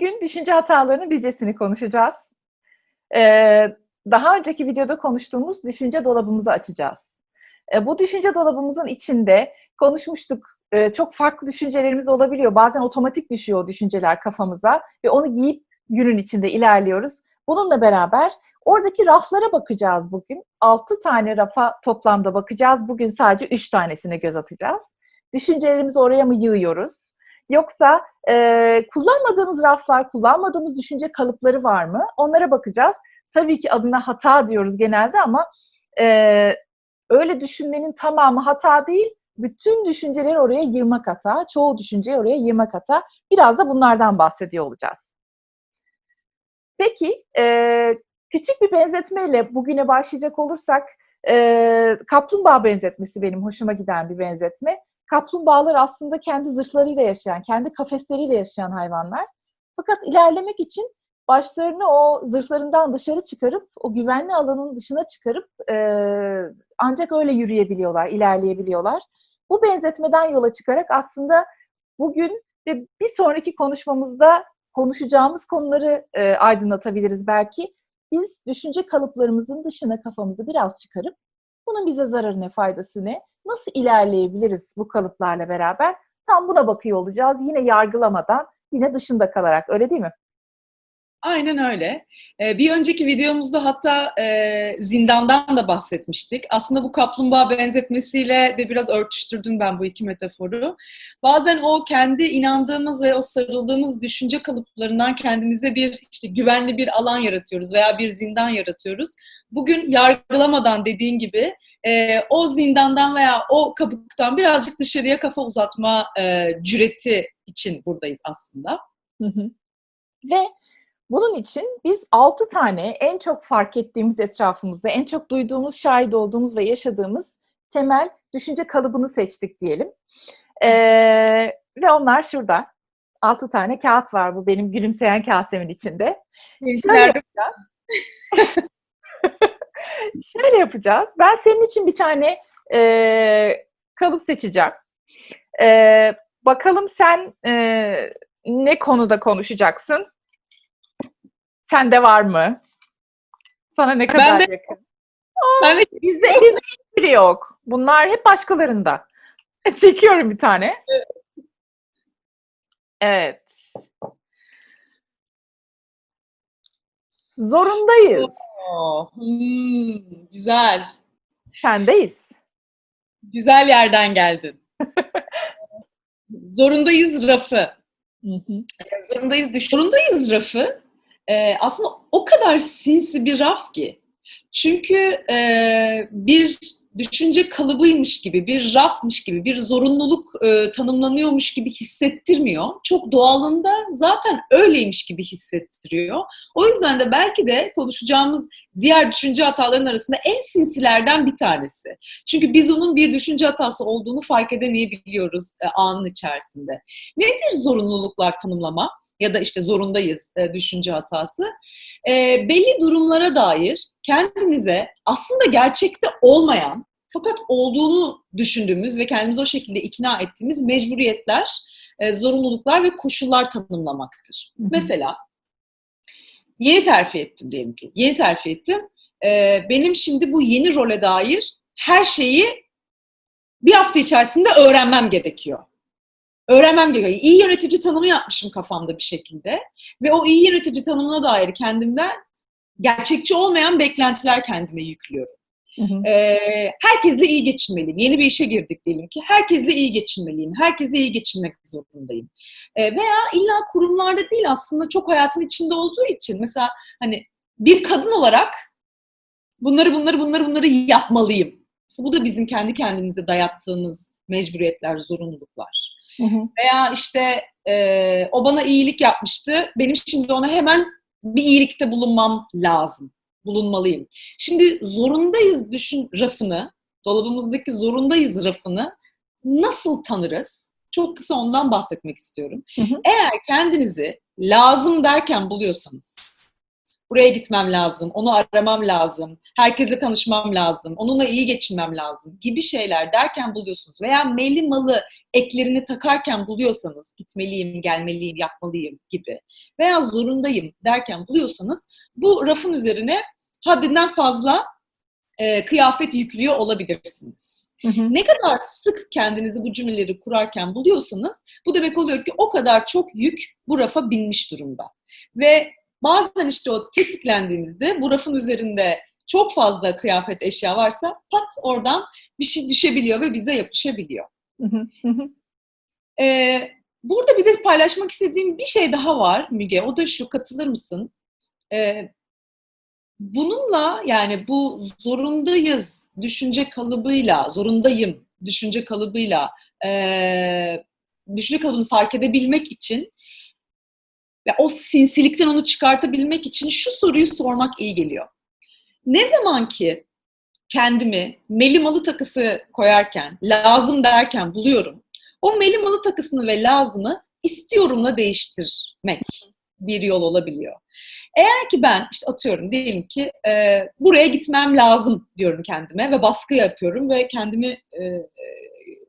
Bugün düşünce hatalarının bizcesini konuşacağız. Ee, daha önceki videoda konuştuğumuz düşünce dolabımızı açacağız. Ee, bu düşünce dolabımızın içinde konuşmuştuk. Ee, çok farklı düşüncelerimiz olabiliyor. Bazen otomatik düşüyor o düşünceler kafamıza ve onu giyip günün içinde ilerliyoruz. Bununla beraber oradaki raflara bakacağız bugün. 6 tane rafa toplamda bakacağız. Bugün sadece 3 tanesine göz atacağız. Düşüncelerimizi oraya mı yığıyoruz? Yoksa e, kullanmadığımız raflar, kullanmadığımız düşünce kalıpları var mı? Onlara bakacağız. Tabii ki adına hata diyoruz genelde ama e, öyle düşünmenin tamamı hata değil. Bütün düşünceleri oraya yığmak hata, çoğu düşünceyi oraya yığmak hata. Biraz da bunlardan bahsediyor olacağız. Peki, e, küçük bir benzetmeyle bugüne başlayacak olursak, e, kaplumbağa benzetmesi benim hoşuma giden bir benzetme. Kaplumbağalar aslında kendi zırhlarıyla yaşayan, kendi kafesleriyle yaşayan hayvanlar. Fakat ilerlemek için başlarını o zırhlarından dışarı çıkarıp, o güvenli alanın dışına çıkarıp e, ancak öyle yürüyebiliyorlar, ilerleyebiliyorlar. Bu benzetmeden yola çıkarak aslında bugün ve bir sonraki konuşmamızda konuşacağımız konuları e, aydınlatabiliriz belki. Biz düşünce kalıplarımızın dışına kafamızı biraz çıkarıp bunun bize zararı ne, faydası ne, nasıl ilerleyebiliriz bu kalıplarla beraber? Tam buna bakıyor olacağız. Yine yargılamadan, yine dışında kalarak. Öyle değil mi? Aynen öyle. Ee, bir önceki videomuzda hatta e, zindandan da bahsetmiştik. Aslında bu kaplumbağa benzetmesiyle de biraz örtüştürdüm ben bu iki metaforu. Bazen o kendi inandığımız ve o sarıldığımız düşünce kalıplarından kendimize bir işte güvenli bir alan yaratıyoruz veya bir zindan yaratıyoruz. Bugün yargılamadan dediğin gibi e, o zindandan veya o kabuktan birazcık dışarıya kafa uzatma e, cüreti için buradayız aslında. Hı hı. Ve bunun için biz 6 tane en çok fark ettiğimiz etrafımızda, en çok duyduğumuz, şahit olduğumuz ve yaşadığımız temel düşünce kalıbını seçtik diyelim. Ee, ve onlar şurada. 6 tane kağıt var bu benim gülümseyen kasemin içinde. Şöyle yapacağız. Şöyle yapacağız. Ben senin için bir tane e, kalıp seçeceğim. E, bakalım sen e, ne konuda konuşacaksın? Sende var mı? Sana ne kadar Ben de- yakın? Ben de Bizde hiçbiri yok. Bunlar hep başkalarında. Çekiyorum bir tane. Evet. Zorundayız. Oo, hmm, güzel. Sendeyiz. Güzel yerden geldin. Zorundayız rafı. Zorundayız düş. Zorundayız rafı. E, aslında o kadar sinsi bir raf ki. Çünkü e, bir düşünce kalıbıymış gibi, bir rafmış gibi, bir zorunluluk e, tanımlanıyormuş gibi hissettirmiyor. Çok doğalında zaten öyleymiş gibi hissettiriyor. O yüzden de belki de konuşacağımız diğer düşünce hatalarının arasında en sinsilerden bir tanesi. Çünkü biz onun bir düşünce hatası olduğunu fark edemeyebiliyoruz e, anın içerisinde. Nedir zorunluluklar tanımlama? Ya da işte zorundayız e, düşünce hatası. E, belli durumlara dair kendimize aslında gerçekte olmayan fakat olduğunu düşündüğümüz ve kendimizi o şekilde ikna ettiğimiz mecburiyetler, e, zorunluluklar ve koşullar tanımlamaktır. Hı hı. Mesela yeni terfi ettim diyelim ki. Yeni terfi ettim. E, benim şimdi bu yeni role dair her şeyi bir hafta içerisinde öğrenmem gerekiyor. Öğrenmem gerekiyor. İyi yönetici tanımı yapmışım kafamda bir şekilde. Ve o iyi yönetici tanımına dair kendimden gerçekçi olmayan beklentiler kendime yüklüyorum. Hı hı. Ee, herkesle iyi geçinmeliyim. Yeni bir işe girdik diyelim ki. Herkesle iyi geçinmeliyim. Herkesle iyi geçinmek zorundayım. Ee, veya illa kurumlarda değil aslında çok hayatın içinde olduğu için. Mesela hani bir kadın olarak bunları bunları bunları bunları yapmalıyım. Bu da bizim kendi kendimize dayattığımız mecburiyetler, zorunluluklar. Hı hı. Veya işte e, o bana iyilik yapmıştı. Benim şimdi ona hemen bir iyilikte bulunmam lazım. Bulunmalıyım. Şimdi zorundayız düşün rafını, dolabımızdaki zorundayız rafını nasıl tanırız? Çok kısa ondan bahsetmek istiyorum. Hı hı. Eğer kendinizi lazım derken buluyorsanız, buraya gitmem lazım, onu aramam lazım, herkesle tanışmam lazım, onunla iyi geçinmem lazım gibi şeyler derken buluyorsunuz. Veya meli malı eklerini takarken buluyorsanız gitmeliyim, gelmeliyim, yapmalıyım gibi veya zorundayım derken buluyorsanız bu rafın üzerine haddinden fazla e, kıyafet yüklüyor olabilirsiniz. Hı hı. Ne kadar sık kendinizi bu cümleleri kurarken buluyorsanız bu demek oluyor ki o kadar çok yük bu rafa binmiş durumda. Ve bazen işte o tetiklendiğinizde bu rafın üzerinde çok fazla kıyafet eşya varsa pat oradan bir şey düşebiliyor ve bize yapışabiliyor. Ee, burada bir de paylaşmak istediğim bir şey daha var Müge. O da şu katılır mısın? Ee, bununla yani bu zorundayız düşünce kalıbıyla, zorundayım düşünce kalıbıyla ee, düşünce kalıbını fark edebilmek için ve o sinsilikten onu çıkartabilmek için şu soruyu sormak iyi geliyor. Ne zaman ki kendimi meli malı takısı koyarken, lazım derken buluyorum, o meli malı takısını ve lazımı istiyorumla değiştirmek bir yol olabiliyor. Eğer ki ben işte atıyorum diyelim ki e, buraya gitmem lazım diyorum kendime ve baskı yapıyorum ve kendimi e, e,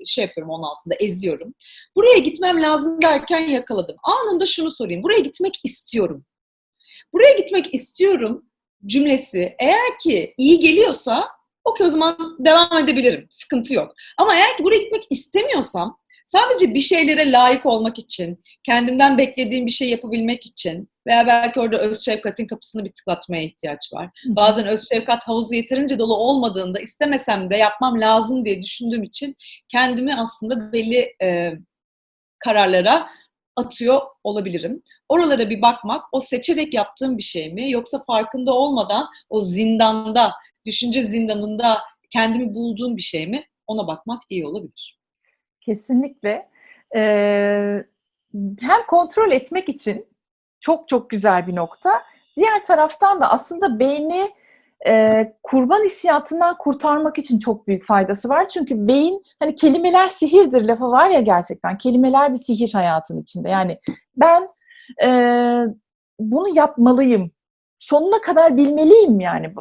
şey yapıyorum onun altında eziyorum. Buraya gitmem lazım derken yakaladım. Anında şunu sorayım. Buraya gitmek istiyorum. Buraya gitmek istiyorum cümlesi eğer ki iyi geliyorsa okey o zaman devam edebilirim. Sıkıntı yok. Ama eğer ki buraya gitmek istemiyorsam sadece bir şeylere layık olmak için, kendimden beklediğim bir şey yapabilmek için veya belki orada öz şefkatin kapısını bir tıklatmaya ihtiyaç var. Bazen öz şefkat havuzu yeterince dolu olmadığında istemesem de yapmam lazım diye düşündüğüm için kendimi aslında belli e, kararlara atıyor olabilirim. Oralara bir bakmak, o seçerek yaptığım bir şey mi yoksa farkında olmadan o zindanda, düşünce zindanında kendimi bulduğum bir şey mi? Ona bakmak iyi olabilir. Kesinlikle. Ee, hem kontrol etmek için çok çok güzel bir nokta. Diğer taraftan da aslında beyni e, kurban hissiyatından kurtarmak için çok büyük faydası var. Çünkü beyin hani kelimeler sihirdir lafı var ya gerçekten. Kelimeler bir sihir hayatın içinde. Yani ben e, bunu yapmalıyım. Sonuna kadar bilmeliyim yani.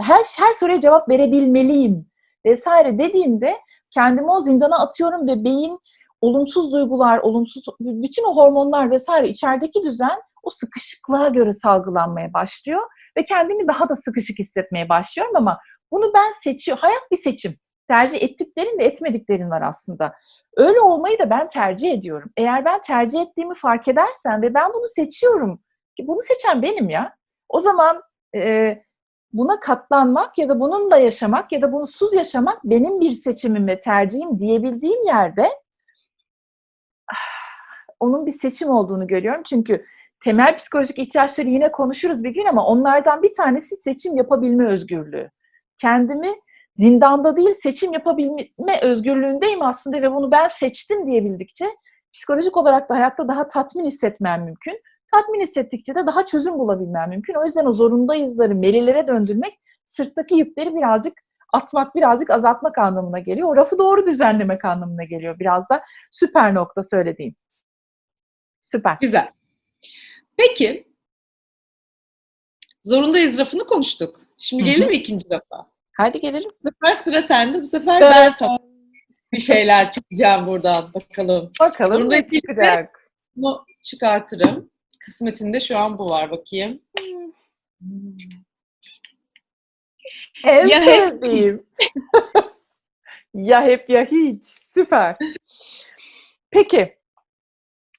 Her her soruya cevap verebilmeliyim vesaire dediğimde kendimi o zindana atıyorum ve beyin olumsuz duygular, olumsuz bütün o hormonlar vesaire içerideki düzen o sıkışıklığa göre salgılanmaya başlıyor ve kendimi daha da sıkışık hissetmeye başlıyorum ama bunu ben seçiyorum. Hayat bir seçim. Tercih ettiklerin ve etmediklerin var aslında. Öyle olmayı da ben tercih ediyorum. Eğer ben tercih ettiğimi fark edersem ve ben bunu seçiyorum, bunu seçen benim ya. O zaman e, buna katlanmak ya da bununla yaşamak ya da bunsuz yaşamak benim bir seçimim ve tercihim diyebildiğim yerde onun bir seçim olduğunu görüyorum. Çünkü temel psikolojik ihtiyaçları yine konuşuruz bir gün ama onlardan bir tanesi seçim yapabilme özgürlüğü. Kendimi zindanda değil seçim yapabilme özgürlüğündeyim aslında ve bunu ben seçtim diyebildikçe psikolojik olarak da hayatta daha tatmin hissetmem mümkün. Tatmin hissettikçe de daha çözüm bulabilmem mümkün. O yüzden o zorundayızları melilere döndürmek sırttaki yükleri birazcık atmak, birazcık azaltmak anlamına geliyor. O rafı doğru düzenlemek anlamına geliyor. Biraz da süper nokta söylediğim. Süper. Güzel. Peki, zorundayız rafını konuştuk. Şimdi gelelim mi ikinci rafa? Hadi gelelim. Bu sefer sıra sende. Bu sefer Evet. ben sana bir şeyler çıkacağım buradan. Bakalım. Bakalım Zorunda ne çıkacak. Bunu çıkartırım. Kısmetinde şu an bu var. Bakayım. En Ya hep- sevdiğim. ya hep ya hiç. Süper. Peki.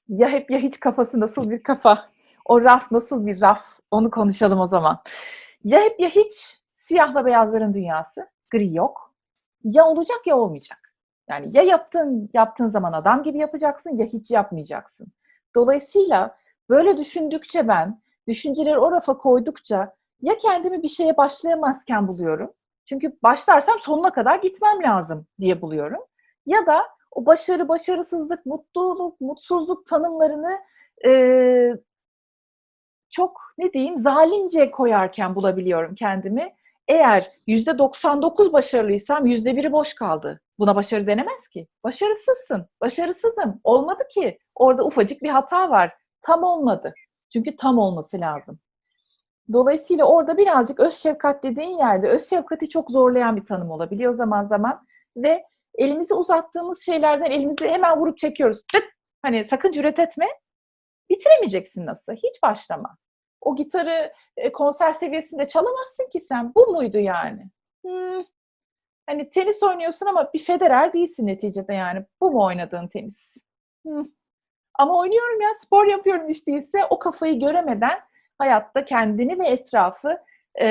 Ya hep ya hiç kafası nasıl bir kafa? O raf nasıl bir raf? Onu konuşalım o zaman. Ya hep ya hiç siyahla beyazların dünyası. Gri yok. Ya olacak ya olmayacak. Yani ya yaptığın yaptığın zaman adam gibi yapacaksın ya hiç yapmayacaksın. Dolayısıyla böyle düşündükçe ben düşünceleri o rafa koydukça ya kendimi bir şeye başlayamazken buluyorum. Çünkü başlarsam sonuna kadar gitmem lazım diye buluyorum. Ya da o başarı, başarısızlık, mutluluk, mutsuzluk tanımlarını e, çok ne diyeyim zalimce koyarken bulabiliyorum kendimi. Eğer yüzde 99 başarılıysam yüzde biri boş kaldı. Buna başarı denemez ki. Başarısızsın. Başarısızım. Olmadı ki. Orada ufacık bir hata var. Tam olmadı. Çünkü tam olması lazım. Dolayısıyla orada birazcık öz şefkat dediğin yerde öz şefkati çok zorlayan bir tanım olabiliyor zaman zaman ve elimizi uzattığımız şeylerden elimizi hemen vurup çekiyoruz. Tık! Hani sakın cüret etme. Bitiremeyeceksin nasıl? Hiç başlama. O gitarı e, konser seviyesinde çalamazsın ki sen. Bu muydu yani? Hmm. Hani tenis oynuyorsun ama bir Federer değilsin neticede yani. Bu mu oynadığın tenis? Hmm. Ama oynuyorum ya, spor yapıyorum işte ise o kafayı göremeden hayatta kendini ve etrafı e,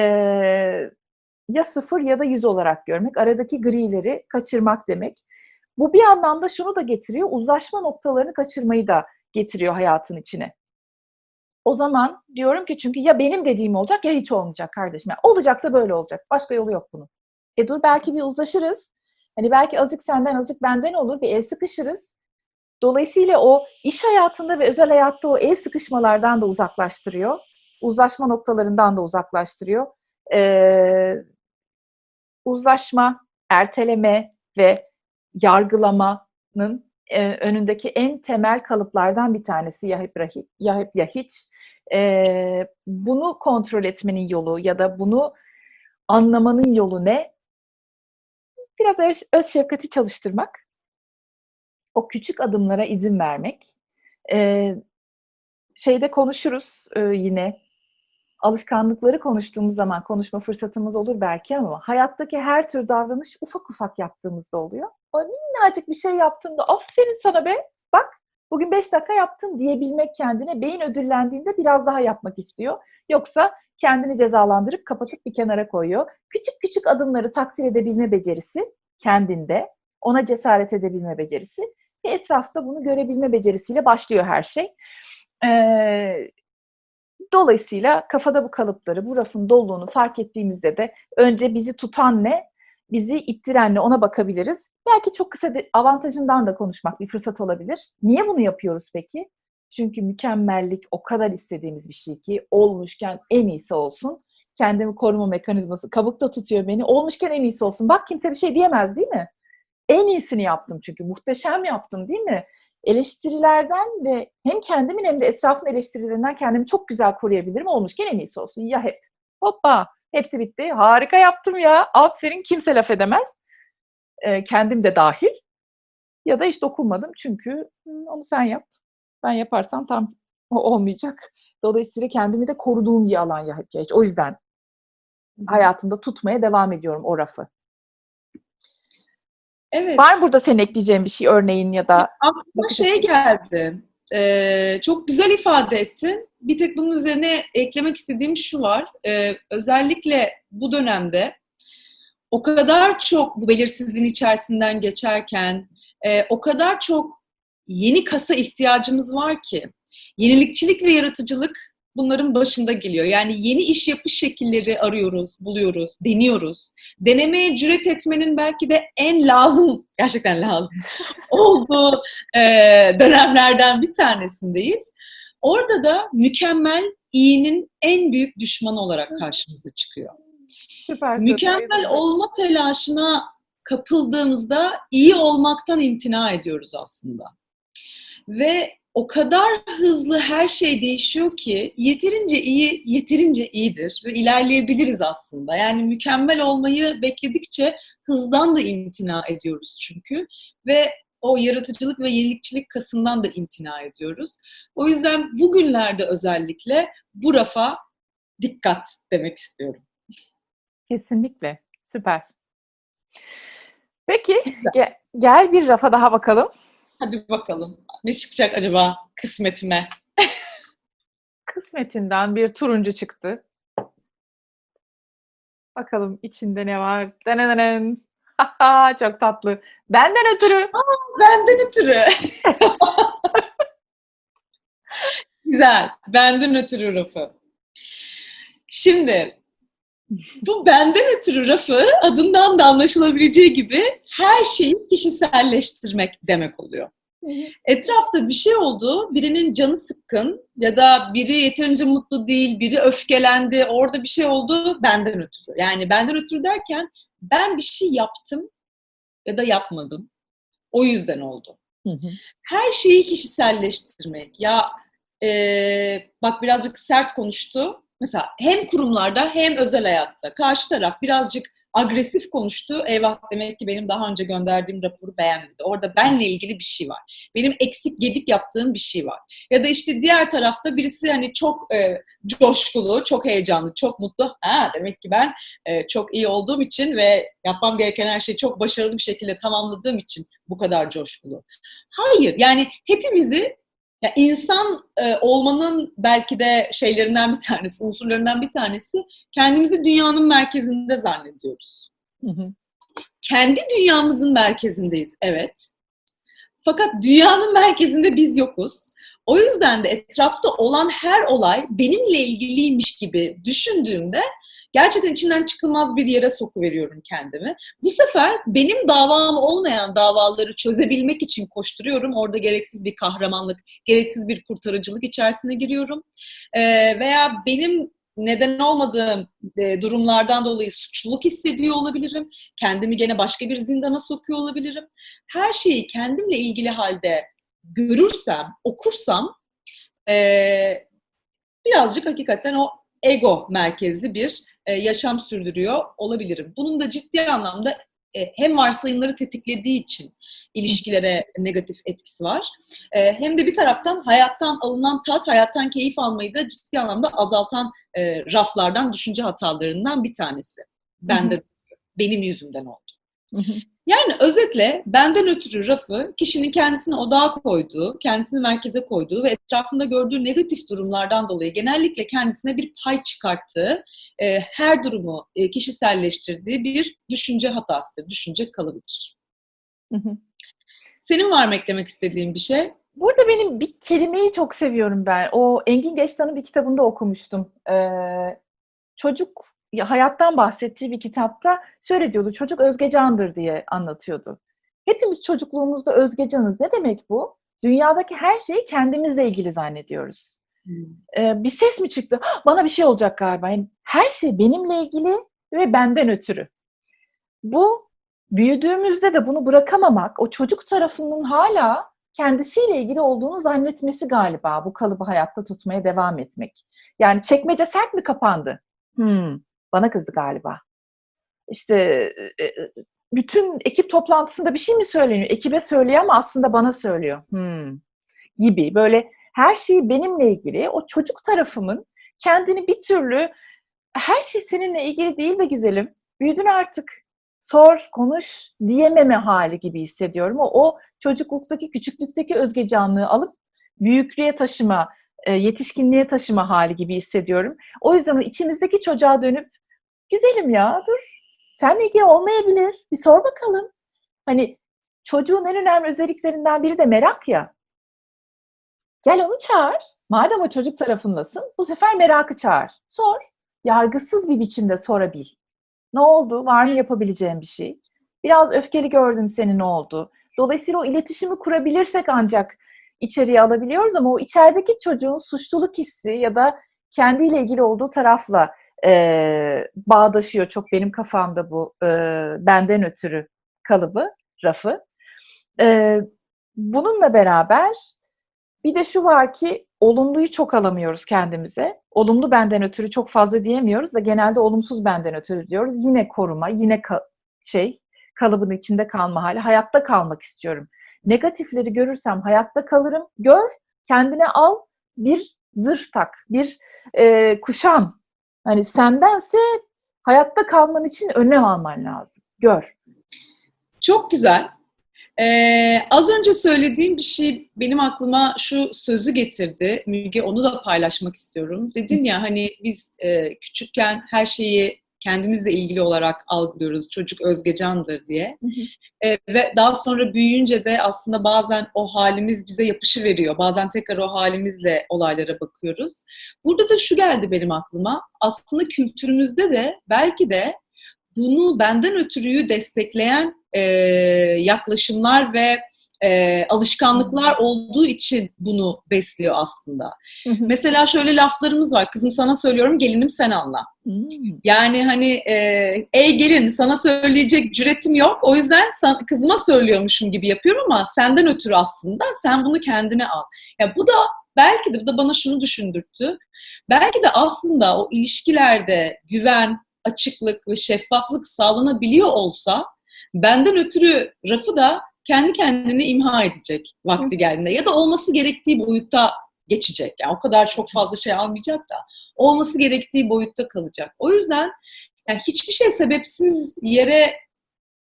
ya sıfır ya da yüz olarak görmek, aradaki grileri kaçırmak demek. Bu bir anlamda şunu da getiriyor, uzlaşma noktalarını kaçırmayı da getiriyor hayatın içine. O zaman diyorum ki çünkü ya benim dediğim olacak ya hiç olmayacak kardeşim. Yani olacaksa böyle olacak. Başka yolu yok bunun. E dur belki bir uzlaşırız. Hani belki azıcık senden azıcık benden olur. Bir el sıkışırız. Dolayısıyla o iş hayatında ve özel hayatta o el sıkışmalardan da uzaklaştırıyor. Uzlaşma noktalarından da uzaklaştırıyor. Ee, uzlaşma, erteleme ve yargılamanın e, önündeki en temel kalıplardan bir tanesi ya hep, hiç. Ee, bunu kontrol etmenin yolu ya da bunu anlamanın yolu ne? Biraz öz şefkati çalıştırmak o küçük adımlara izin vermek. Ee, şeyde konuşuruz e, yine. Alışkanlıkları konuştuğumuz zaman konuşma fırsatımız olur belki ama hayattaki her tür davranış ufak ufak yaptığımızda oluyor. O minnacık bir şey yaptığında aferin sana be bak bugün beş dakika yaptın diyebilmek kendine beyin ödüllendiğinde biraz daha yapmak istiyor. Yoksa kendini cezalandırıp kapatıp bir kenara koyuyor. Küçük küçük adımları takdir edebilme becerisi kendinde, ona cesaret edebilme becerisi ve etrafta bunu görebilme becerisiyle başlıyor her şey. Dolayısıyla kafada bu kalıpları, bu rafın doluluğunu fark ettiğimizde de önce bizi tutan ne, bizi ittiren ne ona bakabiliriz. Belki çok kısa avantajından da konuşmak bir fırsat olabilir. Niye bunu yapıyoruz peki? Çünkü mükemmellik o kadar istediğimiz bir şey ki olmuşken en iyisi olsun. Kendimi koruma mekanizması kabukta tutuyor beni. Olmuşken en iyisi olsun. Bak kimse bir şey diyemez değil mi? En iyisini yaptım çünkü. Muhteşem yaptım değil mi? Eleştirilerden ve hem kendimin hem de etrafın eleştirilerinden kendimi çok güzel koruyabilirim. Olmuşken en iyisi olsun. Ya hep. Hoppa. Hepsi bitti. Harika yaptım ya. Aferin. Kimse laf edemez. Ee, kendim de dahil. Ya da hiç dokunmadım çünkü onu sen yap. Ben yaparsam tam olmayacak. Dolayısıyla kendimi de koruduğum bir alan ya hep ya. O yüzden hayatımda tutmaya devam ediyorum o rafı. Evet. Var mı burada senin ekleyeceğin bir şey örneğin ya da? Aklıma şey geldi. Ee, çok güzel ifade ettin. Bir tek bunun üzerine eklemek istediğim şu var. Ee, özellikle bu dönemde o kadar çok bu belirsizliğin içerisinden geçerken e, o kadar çok yeni kasa ihtiyacımız var ki yenilikçilik ve yaratıcılık bunların başında geliyor. Yani yeni iş yapış şekilleri arıyoruz, buluyoruz, deniyoruz. Denemeye cüret etmenin belki de en lazım, gerçekten lazım olduğu e, dönemlerden bir tanesindeyiz. Orada da mükemmel iyinin en büyük düşmanı olarak karşımıza çıkıyor. Süper. Mükemmel olma telaşına kapıldığımızda iyi olmaktan imtina ediyoruz aslında. Ve o kadar hızlı her şey değişiyor ki yeterince iyi, yeterince iyidir ve ilerleyebiliriz aslında. Yani mükemmel olmayı bekledikçe hızdan da imtina ediyoruz çünkü ve o yaratıcılık ve yenilikçilik kasından da imtina ediyoruz. O yüzden bugünlerde özellikle bu rafa dikkat demek istiyorum. Kesinlikle. Süper. Peki gel, gel bir rafa daha bakalım. Hadi bakalım. Ne çıkacak acaba kısmetime? Kısmetinden bir turuncu çıktı. Bakalım içinde ne var? Denenen. Çok tatlı. Benden ötürü. Aa, benden ötürü. Güzel. Benden ötürü rafı. Şimdi bu benden ötürü rafı adından da anlaşılabileceği gibi her şeyi kişiselleştirmek demek oluyor. Etrafta bir şey oldu, birinin canı sıkkın ya da biri yeterince mutlu değil, biri öfkelendi, orada bir şey oldu benden ötürü. Yani benden ötürü derken ben bir şey yaptım ya da yapmadım. O yüzden oldu. Her şeyi kişiselleştirmek. Ya e, bak birazcık sert konuştu mesela hem kurumlarda hem özel hayatta karşı taraf birazcık agresif konuştu. Eyvah demek ki benim daha önce gönderdiğim raporu beğenmedi. Orada benle ilgili bir şey var. Benim eksik gedik yaptığım bir şey var. Ya da işte diğer tarafta birisi hani çok e, coşkulu, çok heyecanlı, çok mutlu. Ha demek ki ben e, çok iyi olduğum için ve yapmam gereken her şeyi çok başarılı bir şekilde tamamladığım için bu kadar coşkulu. Hayır yani hepimizi ya insan e, olmanın belki de şeylerinden bir tanesi, unsurlarından bir tanesi kendimizi dünyanın merkezinde zannediyoruz. Hı hı. Kendi dünyamızın merkezindeyiz, evet. Fakat dünyanın merkezinde biz yokuz. O yüzden de etrafta olan her olay benimle ilgiliymiş gibi düşündüğümde gerçekten içinden çıkılmaz bir yere sokuveriyorum kendimi. Bu sefer benim davam olmayan davaları çözebilmek için koşturuyorum. Orada gereksiz bir kahramanlık, gereksiz bir kurtarıcılık içerisine giriyorum. Ee, veya benim neden olmadığım e, durumlardan dolayı suçluluk hissediyor olabilirim. Kendimi gene başka bir zindana sokuyor olabilirim. Her şeyi kendimle ilgili halde görürsem, okursam e, birazcık hakikaten o ego merkezli bir e, yaşam sürdürüyor olabilirim. Bunun da ciddi anlamda e, hem varsayımları tetiklediği için ilişkilere negatif etkisi var. E, hem de bir taraftan hayattan alınan tat, hayattan keyif almayı da ciddi anlamda azaltan e, raflardan, düşünce hatalarından bir tanesi. Ben de benim yüzümden oldu. Yani özetle benden ötürü rafı kişinin kendisini odağa koyduğu, kendisini merkeze koyduğu ve etrafında gördüğü negatif durumlardan dolayı genellikle kendisine bir pay çıkarttığı, e, her durumu e, kişiselleştirdiği bir düşünce hatasıdır, düşünce kalıbıdır. Hı hı. Senin var mı eklemek istediğin bir şey? Burada benim bir kelimeyi çok seviyorum ben. O Engin Geçtan'ın bir kitabında okumuştum. Ee, çocuk hayattan bahsettiği bir kitapta şöyle diyordu. Çocuk özgecandır diye anlatıyordu. Hepimiz çocukluğumuzda özgecanız. Ne demek bu? Dünyadaki her şeyi kendimizle ilgili zannediyoruz. Ee, bir ses mi çıktı? "Hah, Bana bir şey olacak galiba. Yani her şey benimle ilgili ve benden ötürü. Bu büyüdüğümüzde de bunu bırakamamak, o çocuk tarafının hala kendisiyle ilgili olduğunu zannetmesi galiba bu kalıbı hayatta tutmaya devam etmek. Yani çekmece sert mi kapandı? Hmm, bana kızdı galiba. İşte e, e, bütün ekip toplantısında bir şey mi söyleniyor? Ekibe söylüyor ama aslında bana söylüyor. Hmm, gibi böyle her şeyi benimle ilgili o çocuk tarafımın kendini bir türlü her şey seninle ilgili değil be güzelim. Büyüdün artık. Sor, konuş diyememe hali gibi hissediyorum. O, o çocukluktaki, küçüklükteki özgecanlığı alıp büyüklüğe taşıma, e, yetişkinliğe taşıma hali gibi hissediyorum. O yüzden içimizdeki çocuğa dönüp güzelim ya dur seninle ilgili olmayabilir. Bir sor bakalım. Hani çocuğun en önemli özelliklerinden biri de merak ya. Gel onu çağır. Madem o çocuk tarafındasın, bu sefer merakı çağır. Sor. Yargısız bir biçimde sorabil. Ne oldu? Var mı yapabileceğim bir şey? Biraz öfkeli gördüm seni ne oldu? Dolayısıyla o iletişimi kurabilirsek ancak içeriye alabiliyoruz ama o içerideki çocuğun suçluluk hissi ya da kendiyle ilgili olduğu tarafla e, bağdaşıyor çok benim kafamda bu e, benden ötürü kalıbı, rafı. E, bununla beraber bir de şu var ki olumluyu çok alamıyoruz kendimize. Olumlu benden ötürü çok fazla diyemiyoruz da genelde olumsuz benden ötürü diyoruz. Yine koruma, yine ka- şey kalıbın içinde kalma hali. Hayatta kalmak istiyorum. Negatifleri görürsem hayatta kalırım. Gör, kendine al, bir zırh tak, bir e, kuşan. Hani sendense hayatta kalman için önlem alman lazım. Gör. Çok güzel. Ee, az önce söylediğim bir şey benim aklıma şu sözü getirdi. Müge onu da paylaşmak istiyorum. Dedin ya hani biz e, küçükken her şeyi kendimizle ilgili olarak algılıyoruz. Çocuk özgecandır diye. E, ve daha sonra büyüyünce de aslında bazen o halimiz bize yapışı veriyor. Bazen tekrar o halimizle olaylara bakıyoruz. Burada da şu geldi benim aklıma. Aslında kültürümüzde de belki de bunu benden ötürüyü destekleyen e, yaklaşımlar ve e, alışkanlıklar olduğu için bunu besliyor aslında. Mesela şöyle laflarımız var. Kızım sana söylüyorum, gelinim sen anla. Yani hani e, ey gelin sana söyleyecek cüretim yok. O yüzden san, kızıma söylüyormuşum gibi yapıyorum ama senden ötürü aslında sen bunu kendine al. Ya bu da belki de bu da bana şunu düşündürttü. Belki de aslında o ilişkilerde güven, açıklık ve şeffaflık sağlanabiliyor olsa benden ötürü rafı da kendi kendini imha edecek vakti geldiğinde ya da olması gerektiği boyutta geçecek. Yani o kadar çok fazla şey almayacak da olması gerektiği boyutta kalacak. O yüzden yani hiçbir şey sebepsiz yere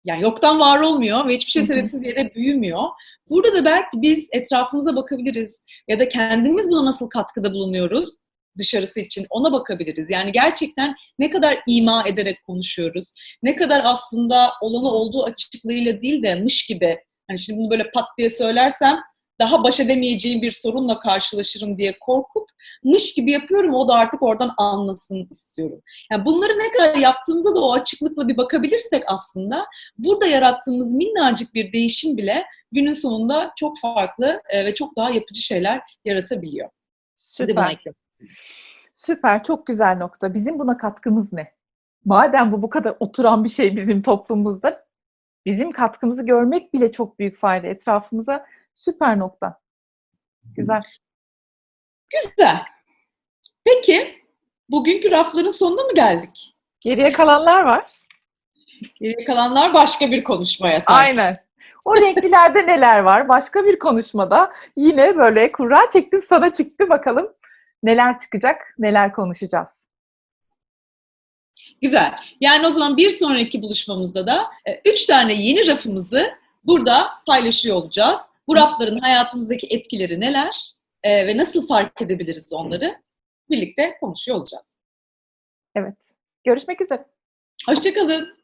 yani yoktan var olmuyor ve hiçbir şey sebepsiz yere büyümüyor. Burada da belki biz etrafımıza bakabiliriz ya da kendimiz buna nasıl katkıda bulunuyoruz dışarısı için ona bakabiliriz. Yani gerçekten ne kadar ima ederek konuşuyoruz, ne kadar aslında olanı olduğu açıklığıyla değil de mış gibi, hani şimdi bunu böyle pat diye söylersem daha baş edemeyeceğim bir sorunla karşılaşırım diye korkup mış gibi yapıyorum o da artık oradan anlasın istiyorum. Yani bunları ne kadar yaptığımızda da o açıklıkla bir bakabilirsek aslında burada yarattığımız minnacık bir değişim bile günün sonunda çok farklı e, ve çok daha yapıcı şeyler yaratabiliyor. Süper. Süper. Çok güzel nokta. Bizim buna katkımız ne? Madem bu bu kadar oturan bir şey bizim toplumumuzda, bizim katkımızı görmek bile çok büyük fayda etrafımıza. Süper nokta. Güzel. Güzel. Peki, bugünkü rafların sonuna mı geldik? Geriye kalanlar var. Geriye kalanlar başka bir konuşmaya sanki. Aynen. O renklilerde neler var? Başka bir konuşmada yine böyle kura çektim sana çıktı bakalım neler çıkacak, neler konuşacağız. Güzel. Yani o zaman bir sonraki buluşmamızda da e, üç tane yeni rafımızı burada paylaşıyor olacağız. Bu rafların hayatımızdaki etkileri neler e, ve nasıl fark edebiliriz onları birlikte konuşuyor olacağız. Evet. Görüşmek üzere. Hoşçakalın.